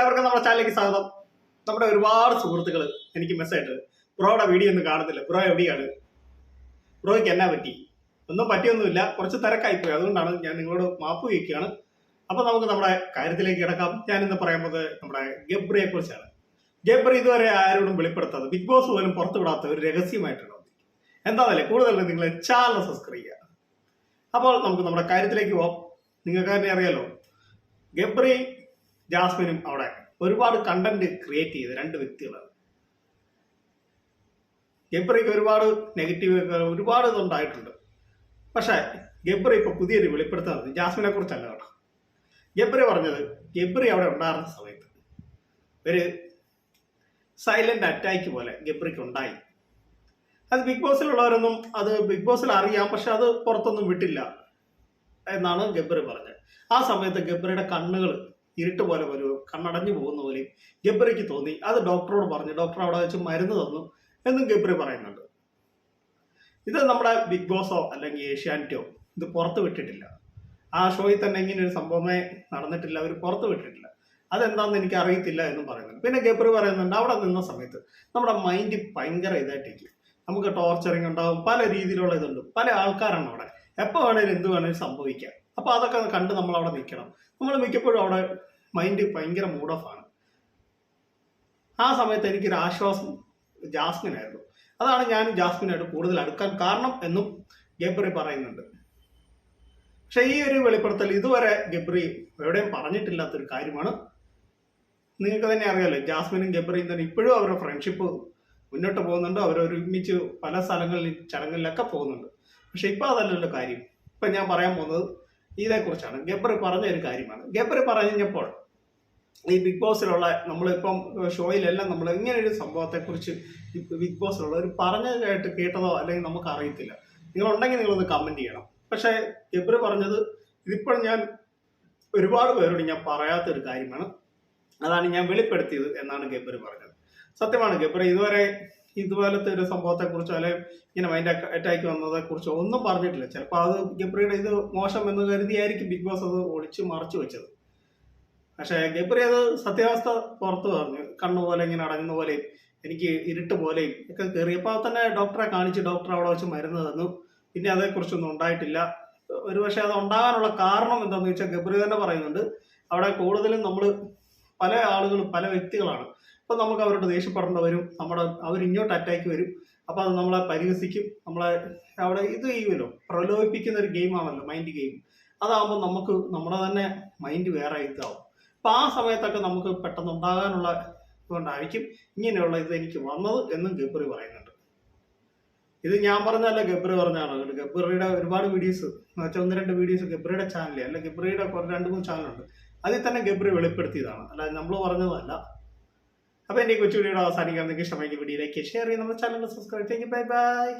ഏവർക്കും നമ്മുടെ ചാനലിലേക്ക് സ്വാഗതം. നമ്മുടെ ഒരുപാട് സുഹൃത്തുക്കൾ എനിക്ക് മെസ്സേജ് ബ്രോയുടെ വീഡിയോ ഒന്നും കാണത്തില്ല ബ്രോ എവിടെയാണ്? ബ്രോയ്ക്ക് എന്നാ പറ്റി? ഒന്നും പറ്റിയൊന്നുമില്ല. കുറച്ച് തിരക്കായിപ്പോയി അതുകൊണ്ടാണ് ഞാൻ നിങ്ങളോട് മാപ്പ് വയ്ക്കുകയാണ് അപ്പോൾ നമുക്ക് നമ്മുടെ കാര്യത്തിലേക്ക് കിടക്കാം. ഞാൻ ഇന്ന് പോകുന്നത് നമ്മുടെ ഗബ്രിയെ കുറിച്ചാണ്. ഗബ്രി ഇതുവരെ ആരോടും വെളിപ്പെടുത്താതെ ബിഗ് ബോസ് പോലും പുറത്തുവിടാത്ത ഒരു രഹസ്യമായിട്ടാണ് എന്താണല്ലേ കൂടുതൽ നിങ്ങൾ ചാനൽ സബ്സ്ക്രൈബ് ചെയ്യുക. അപ്പോൾ നമുക്ക് നമ്മുടെ കാര്യത്തിലേക്ക് പോകാം നിങ്ങൾക്ക് തന്നെ അറിയാലോ. ഗബ്രി ജാസ്മിനും അവിടെ ഒരുപാട് കണ്ടന്റ് ക്രിയേറ്റ് ചെയ്ത് രണ്ട് വ്യക്തികളാണ് ഗബ്രിക്ക് ഒരുപാട് നെഗറ്റീവ് ഒരുപാട് ഇതുണ്ടായിട്ടുണ്ട്. പക്ഷേ ഗബ്രി ഇപ്പൊ പുതിയൊരു വെളിപ്പെടുത്തുന്നത് ജാസ്മിനെ കുറിച്ചല്ല കേട്ടോ. ഗബ്രി പറഞ്ഞത് ഗബ്രി അവിടെ ഉണ്ടായിരുന്ന സമയത്ത് ഒരു സൈലന്റ് അറ്റാക്ക് പോലെ ഗബ്രിക്ക് ഉണ്ടായി. അത് ബിഗ് ബോസിലുള്ളവരൊന്നും അത് ബിഗ് ബോസിൽ അറിയാം പക്ഷെ അത് പുറത്തൊന്നും വിട്ടില്ല എന്നാണ് ഗബ്രി പറഞ്ഞത്. ആ സമയത്ത് ഗബ്രിയുടെ കണ്ണുകൾ ഇരുട്ട് പോലെ വരുമോ കണ്ണടഞ്ഞു പോകുന്ന പോലെയും ഗബ്രയ്ക്ക് തോന്നി. അത് ഡോക്ടറോട് പറഞ്ഞു. ഡോക്ടർ അവിടെ വെച്ച് മരുന്ന് തന്നു എന്നും ഗബ്രി പറയുന്നുണ്ട്. ഇത് നമ്മുടെ ബിഗ് ബോസോ അല്ലെങ്കിൽ ഏഷ്യാനെറ്റോ ഇത് പുറത്ത് വിട്ടിട്ടില്ല. ആ ഷോയിൽ തന്നെ ഇങ്ങനെ ഒരു സംഭവമേ നടന്നിട്ടില്ല. അവർ പുറത്ത് വിട്ടിട്ടില്ല. അതെന്താണെന്ന് എനിക്ക് അറിയത്തില്ല എന്നും പറയുന്നുണ്ട്. പിന്നെ ഗബ്രി പറയുന്നുണ്ട് അവിടെ നിന്ന സമയത്ത് നമ്മുടെ മൈൻഡ് ഭയങ്കര ഇതായിട്ടിരിക്കും. നമുക്ക് ടോർച്ചറിങ് ഉണ്ടാവും പല രീതിയിലുള്ള ഇതുണ്ട്. പല ആൾക്കാരാണ് അവിടെ. എപ്പോൾ വേണേലും എന്ത് വേണേലും സംഭവിക്കാം. അപ്പോൾ അതൊക്കെ കണ്ട് നമ്മൾ അവിടെ നിൽക്കണം. നമ്മൾ മിക്കപ്പോഴും അവിടെ മൈൻഡ് ഭയങ്കര മൂഡ് ഓഫ് ആണ്. ആ സമയത്ത് എനിക്കൊരു ആശ്വാസം ജാസ്മിനായിരുന്നു. അതാണ് ഞാൻ ജാസ്മിനായിട്ട് കൂടുതൽ അടുക്കാൻ കാരണം എന്നും ഗബ്രി പറയുന്നുണ്ട്. പക്ഷേ ഈ ഒരു വെളിപ്പെടുത്തൽ ഇതുവരെ ഗബ്രി എവിടെയും പറഞ്ഞിട്ടില്ലാത്തൊരു കാര്യമാണ്. നിങ്ങൾക്ക് തന്നെ അറിയാലോ ജാസ്മിനും ഗബ്രിയും തന്നെ ഇപ്പോഴും അവരുടെ ഫ്രണ്ട്ഷിപ്പ് മുന്നോട്ട് പോകുന്നുണ്ട്. അവർ ഒരുമിച്ച് പല സ്ഥലങ്ങളിൽ ചടങ്ങുകളിലൊക്കെ പോകുന്നുണ്ട്. പക്ഷെ ഇപ്പൊ അതല്ലല്ലോ കാര്യം. ഇപ്പൊ ഞാൻ പറയാൻ പോകുന്നത് ഇതേക്കുറിച്ചാണ്. ഗബ്ബർ പറഞ്ഞ ഒരു കാര്യമാണ്. ഗബ്ബർ പറഞ്ഞപ്പോൾ ഈ ബിഗ് ബോസിലുള്ള നമ്മളിപ്പം ഷോയിലെല്ലാം നമ്മൾ ഇങ്ങനെ സംഭവത്തെക്കുറിച്ച് ബിഗ് ബോസിലുള്ള ഒരു പറഞ്ഞതായിട്ട് കേട്ടതോ അല്ലെങ്കിൽ നമുക്ക് അറിയത്തില്ല നിങ്ങളുണ്ടെങ്കിൽ നിങ്ങളൊന്ന് കമന്റ് ചെയ്യണം. പക്ഷേ ഗബ്ബർ പറഞ്ഞത് ഇതിപ്പോൾ ഞാൻ ഒരുപാട് പേരോട് ഞാൻ പറയാത്തൊരു കാര്യമാണ്. അതാണ് ഞാൻ വെളിപ്പെടുത്തിയത് എന്നാണ് ഗബ്ബർ പറഞ്ഞത്. സത്യമാണ് ഗബ്ബർ ഇതുവരെ ഇതുപോലത്തെ ഒരു സംഭവത്തെ കുറിച്ചോ അല്ലെങ്കിൽ ഇങ്ങനെ മൈൻഡ് അറ്റാക്ക് വന്നതെ കുറിച്ചോ ഒന്നും പറഞ്ഞിട്ടില്ല. ചിലപ്പോൾ അത് ഗബ്രിയുടെ ഇത് മോശം എന്ന് കരുതിയായിരിക്കും ബിഗ് ബോസ് അത് ഒളിച്ച് മറച്ചു വെച്ചത്. പക്ഷേ ഗബ്രി അത് സത്യാവസ്ഥ പുറത്തു പറഞ്ഞു. കണ്ണു പോലെ ഇങ്ങനെ അടങ്ങുന്ന പോലെയും എനിക്ക് ഇരുട്ട് പോലെയും ഒക്കെ കയറിയപ്പോൾ തന്നെ ഡോക്ടറെ കാണിച്ച് ഡോക്ടർ അവിടെ വെച്ച് മരുന്ന് തന്നു. പിന്നെ അതേക്കുറിച്ചൊന്നും ഉണ്ടായിട്ടില്ല. ഒരു പക്ഷേ അത് ഉണ്ടാകാനുള്ള കാരണം എന്താണെന്ന് വെച്ചാൽ ഗബ്രി തന്നെ പറയുന്നുണ്ട്. അവിടെ കൂടുതലും നമ്മൾ പല ആളുകളും പല വ്യക്തികളാണ്. അപ്പം നമുക്ക് അവരോട് ദേഷ്യപ്പെടേണ്ടി വരും. നമ്മുടെ അവർ ഇങ്ങോട്ട് അറ്റാക്ക് വരും. അപ്പോൾ അത് നമ്മളെ പരിഹസിക്കും. നമ്മളെ അവിടെ ഇത് ചെയ്യുമല്ലോ. പ്രലോഭിപ്പിക്കുന്ന ഒരു ഗെയിമാണല്ലോ മൈൻഡ് ഗെയിം അതാകുമ്പോൾ നമുക്ക് നമ്മുടെ തന്നെ മൈൻഡ് വേറെ ഇതാവും. അപ്പം ആ സമയത്തൊക്കെ നമുക്ക് പെട്ടെന്ന് ഉണ്ടാകാനുള്ള ഇതുകൊണ്ടായിരിക്കും ഇങ്ങനെയുള്ള ഇത് എനിക്ക് വന്നത് എന്നും ഗബ്രി പറയുന്നുണ്ട്. ഇത് ഞാൻ പറഞ്ഞല്ല ഗബ്രി പറഞ്ഞാണ് ഗബ്രിയുടെ ഒരുപാട് വീഡിയോസ് എന്ന് വെച്ചാൽ ഒന്ന് രണ്ട് വീഡിയോസ് ഗബ്രിയുടെ ചാനലിൽ അല്ല ഗബ്രിയുടെ രണ്ട് മൂന്ന് ചാനലുണ്ട് അതിൽ തന്നെ ഗബ്രി വെളിപ്പെടുത്തിയതാണ്. അല്ലാതെ നമ്മൾ പറഞ്ഞതല്ല. അപ്പോൾ എന്റെ കൊച്ചു വീഡിയോ അവസാനിക്കാൻ നിങ്ങൾക്ക് ഇഷ്ടമായി ലൈക്ക് ഷെയർ ചെയ്ത് നമ്മുടെ ചാനൽ സബ്സ്ക്രൈബ് ചെയ്യും ബൈ ബൈ